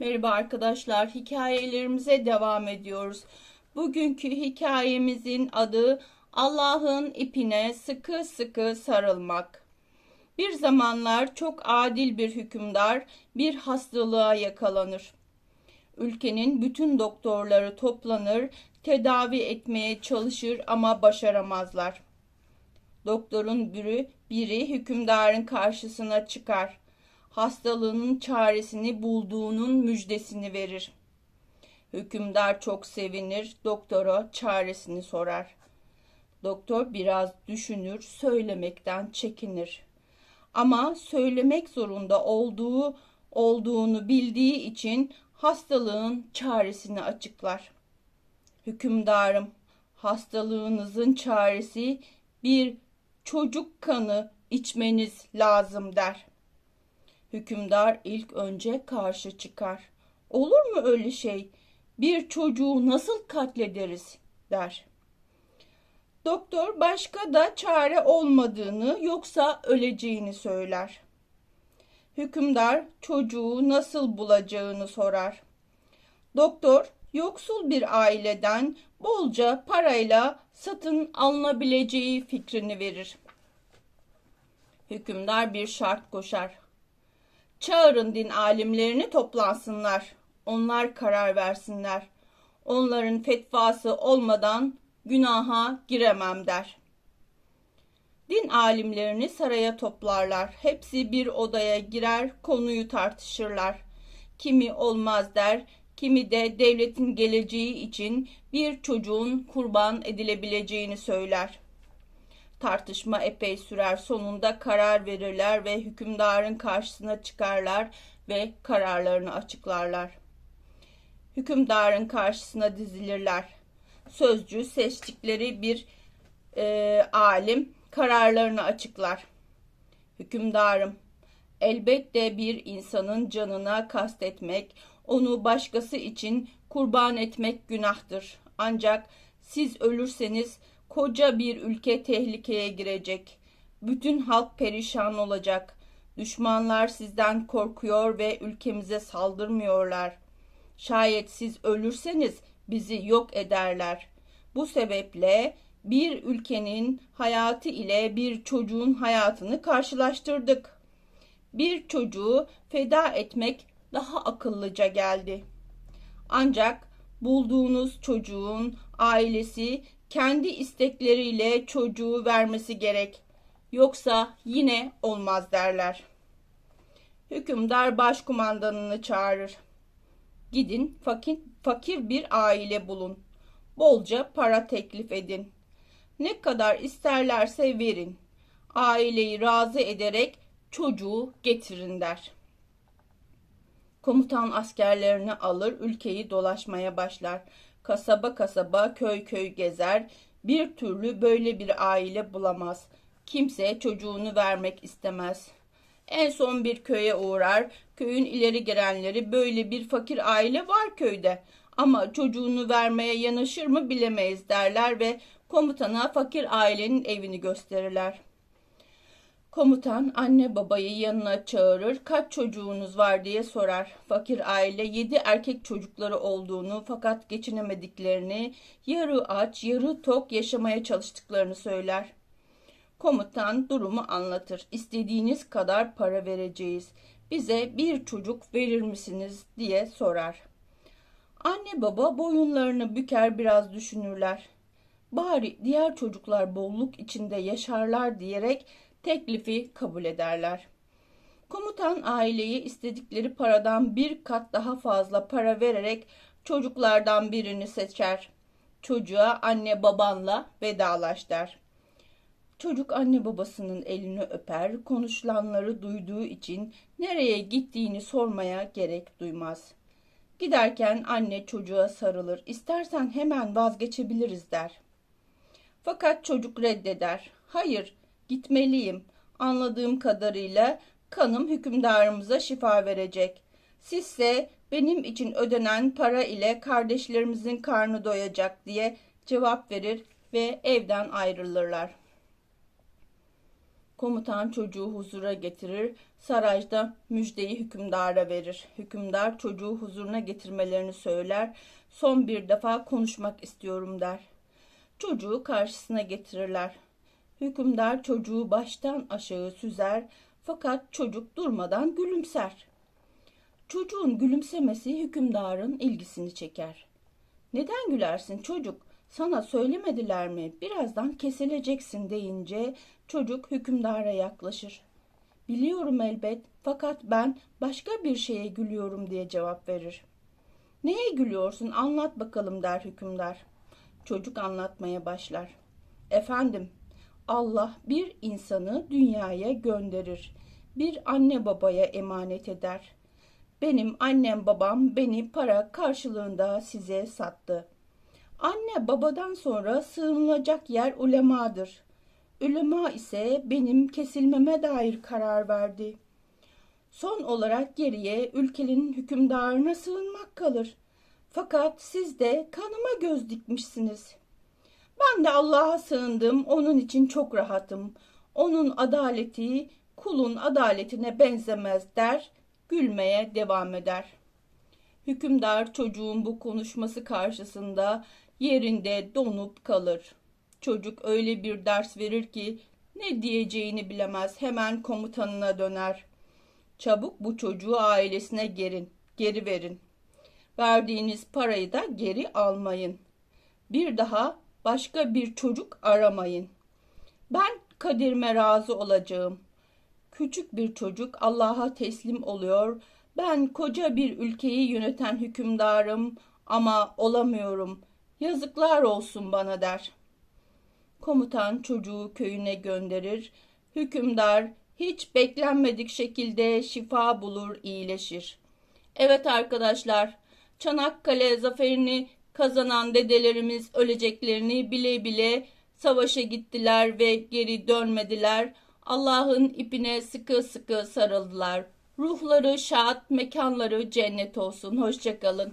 Merhaba arkadaşlar, hikayelerimize devam ediyoruz. Bugünkü hikayemizin adı Allah'ın ipine sıkı sıkı sarılmak. Bir zamanlar çok adil bir hükümdar bir hastalığa yakalanır. Ülkenin bütün doktorları toplanır, tedavi etmeye çalışır ama başaramazlar. Doktorun biri, biri hükümdarın karşısına çıkar hastalığının çaresini bulduğunun müjdesini verir. Hükümdar çok sevinir, doktora çaresini sorar. Doktor biraz düşünür, söylemekten çekinir. Ama söylemek zorunda olduğu olduğunu bildiği için hastalığın çaresini açıklar. Hükümdarım, hastalığınızın çaresi bir çocuk kanı içmeniz lazım der. Hükümdar ilk önce karşı çıkar. Olur mu öyle şey? Bir çocuğu nasıl katlederiz? der. Doktor başka da çare olmadığını yoksa öleceğini söyler. Hükümdar çocuğu nasıl bulacağını sorar. Doktor yoksul bir aileden bolca parayla satın alınabileceği fikrini verir. Hükümdar bir şart koşar. Çağırın din alimlerini toplansınlar. Onlar karar versinler. Onların fetvası olmadan günaha giremem der. Din alimlerini saraya toplarlar. Hepsi bir odaya girer, konuyu tartışırlar. Kimi olmaz der, kimi de devletin geleceği için bir çocuğun kurban edilebileceğini söyler.'' Tartışma epey sürer. Sonunda karar verirler ve hükümdarın karşısına çıkarlar ve kararlarını açıklarlar. Hükümdarın karşısına dizilirler. Sözcü seçtikleri bir e, alim kararlarını açıklar. Hükümdarım, elbette bir insanın canına kastetmek, onu başkası için kurban etmek günahtır. Ancak siz ölürseniz Koca bir ülke tehlikeye girecek. Bütün halk perişan olacak. Düşmanlar sizden korkuyor ve ülkemize saldırmıyorlar. Şayet siz ölürseniz bizi yok ederler. Bu sebeple bir ülkenin hayatı ile bir çocuğun hayatını karşılaştırdık. Bir çocuğu feda etmek daha akıllıca geldi. Ancak bulduğunuz çocuğun ailesi kendi istekleriyle çocuğu vermesi gerek. Yoksa yine olmaz derler. Hükümdar başkumandanını çağırır. Gidin fakir, fakir bir aile bulun. Bolca para teklif edin. Ne kadar isterlerse verin. Aileyi razı ederek çocuğu getirin der. Komutan askerlerini alır, ülkeyi dolaşmaya başlar kasaba kasaba, köy köy gezer. Bir türlü böyle bir aile bulamaz. Kimse çocuğunu vermek istemez. En son bir köye uğrar. Köyün ileri gelenleri böyle bir fakir aile var köyde. Ama çocuğunu vermeye yanaşır mı bilemeyiz derler ve komutana fakir ailenin evini gösterirler. Komutan anne babayı yanına çağırır, kaç çocuğunuz var diye sorar. Fakir aile yedi erkek çocukları olduğunu fakat geçinemediklerini, yarı aç, yarı tok yaşamaya çalıştıklarını söyler. Komutan durumu anlatır. İstediğiniz kadar para vereceğiz. Bize bir çocuk verir misiniz diye sorar. Anne baba boyunlarını büker biraz düşünürler. Bari diğer çocuklar bolluk içinde yaşarlar diyerek teklifi kabul ederler. Komutan aileyi istedikleri paradan bir kat daha fazla para vererek çocuklardan birini seçer. Çocuğa anne babanla vedalaş der. Çocuk anne babasının elini öper, konuşulanları duyduğu için nereye gittiğini sormaya gerek duymaz. Giderken anne çocuğa sarılır, istersen hemen vazgeçebiliriz der. Fakat çocuk reddeder. Hayır, Gitmeliyim. Anladığım kadarıyla kanım hükümdarımıza şifa verecek. Sizse benim için ödenen para ile kardeşlerimizin karnı doyacak diye cevap verir ve evden ayrılırlar. Komutan çocuğu huzura getirir, sarayda müjdeyi hükümdara verir. Hükümdar çocuğu huzuruna getirmelerini söyler, son bir defa konuşmak istiyorum der. Çocuğu karşısına getirirler. Hükümdar çocuğu baştan aşağı süzer fakat çocuk durmadan gülümser. Çocuğun gülümsemesi hükümdarın ilgisini çeker. Neden gülersin çocuk? Sana söylemediler mi? Birazdan kesileceksin deyince çocuk hükümdara yaklaşır. Biliyorum elbet fakat ben başka bir şeye gülüyorum diye cevap verir. Neye gülüyorsun anlat bakalım der hükümdar. Çocuk anlatmaya başlar. Efendim Allah bir insanı dünyaya gönderir. Bir anne babaya emanet eder. Benim annem babam beni para karşılığında size sattı. Anne babadan sonra sığınılacak yer ulemadır. Ulema ise benim kesilmeme dair karar verdi. Son olarak geriye ülkenin hükümdarına sığınmak kalır. Fakat siz de kanıma göz dikmişsiniz. Ben de Allah'a sığındım, onun için çok rahatım. Onun adaleti kulun adaletine benzemez der, gülmeye devam eder. Hükümdar çocuğun bu konuşması karşısında yerinde donup kalır. Çocuk öyle bir ders verir ki ne diyeceğini bilemez. Hemen komutanına döner. Çabuk bu çocuğu ailesine gerin, geri verin. Verdiğiniz parayı da geri almayın. Bir daha başka bir çocuk aramayın. Ben kaderime razı olacağım. Küçük bir çocuk Allah'a teslim oluyor. Ben koca bir ülkeyi yöneten hükümdarım ama olamıyorum. Yazıklar olsun bana der. Komutan çocuğu köyüne gönderir. Hükümdar hiç beklenmedik şekilde şifa bulur, iyileşir. Evet arkadaşlar, Çanakkale zaferini kazanan dedelerimiz öleceklerini bile bile savaşa gittiler ve geri dönmediler. Allah'ın ipine sıkı sıkı sarıldılar. Ruhları şad, mekanları cennet olsun. Hoşçakalın.